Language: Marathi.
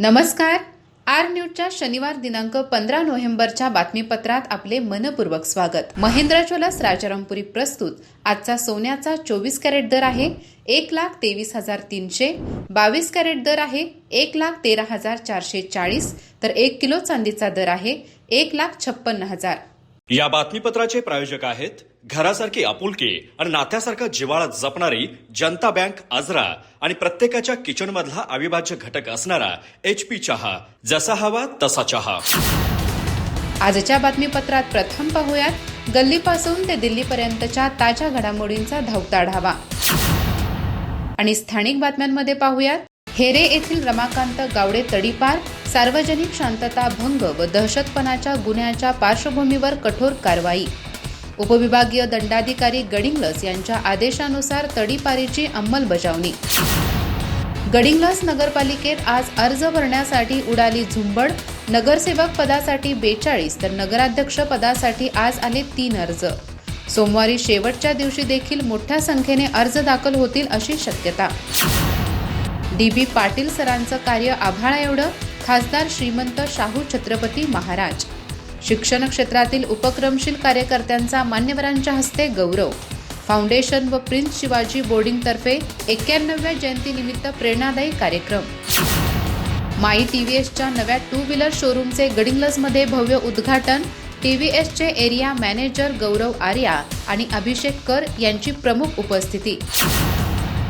नमस्कार. आर न्यूजच्या शनिवार दिनांक पंधरा नोव्हेंबरच्या बातमीपत्रात आपले मनपूर्वक स्वागत. महेंद्र ज्वेलर्स राजारामपुरी प्रस्तुत. आजचा सोन्याचा चोवीस कॅरेट दर आहे एक लाख तेवीस हजार तीनशे. बावीस कॅरेट दर आहे एक लाख तेरा हजार चारशे चाळीस. तर एक किलो चांदीचा दर आहे एक लाख छप्पन्न हजार. या बातमीपत्राचे प्रायोजक आहेत घरासारखी आपुलकी आणि नात्यासारखा जिव्हाळा जपणारी जनता बँक आजरा आणि प्रत्येकाच्या किचन मधला अविभाज्य घटक असणारा एच पी चहा. जसा हवा तसा चहा. आजच्या बातमीपत्रात प्रथम पाहूयात गल्लीपासून ते दिल्लीपर्यंतच्या ताज्या घडामोडींचा धावता आढावा. आणि स्थानिक बातम्यांमध्ये पाहूयात हेरे येथील रमाकांत गावडे तडीपार सार्वजनिक शांतता भंग व दहशतपणाच्या गुन्ह्याच्या पार्श्वभूमीवर कठोर कारवाई. उपविभागीय दंडाधिकारी गडिंगलस यांच्या आदेशानुसार तडीपारीची अंमलबजावणी. गडिंगलस नगरपालिकेत आज अर्ज भरण्यासाठी उडाली झुंबड. नगरसेवक पदासाठी बेचाळीस तर नगराध्यक्ष पदासाठी आज आले तीन अर्ज. सोमवारी शेवटच्या दिवशी देखील मोठ्या संख्येने अर्ज दाखल होतील अशी शक्यता. डी बी पाटील सरांचं कार्य आभाळा एवढं खासदार श्रीमंत शाहू छत्रपती महाराज. शिक्षण क्षेत्रातील उपक्रमशील कार्यकर्त्यांचा मान्यवरांच्या हस्ते गौरव. फाउंडेशन व प्रिन्स शिवाजी बोर्डिंगतर्फे एक्क्याण्णव्या जयंतीनिमित्त प्रेरणादायी कार्यक्रम. माई टी व्ही एसच्या नव्या टू व्हीलर शोरूमचे गडिंग्लजमध्ये भव्य उद्घाटन टी व्ही एसचे एरिया मॅनेजर गौरव आर्या आणि अभिषेक कर यांची प्रमुख उपस्थिती.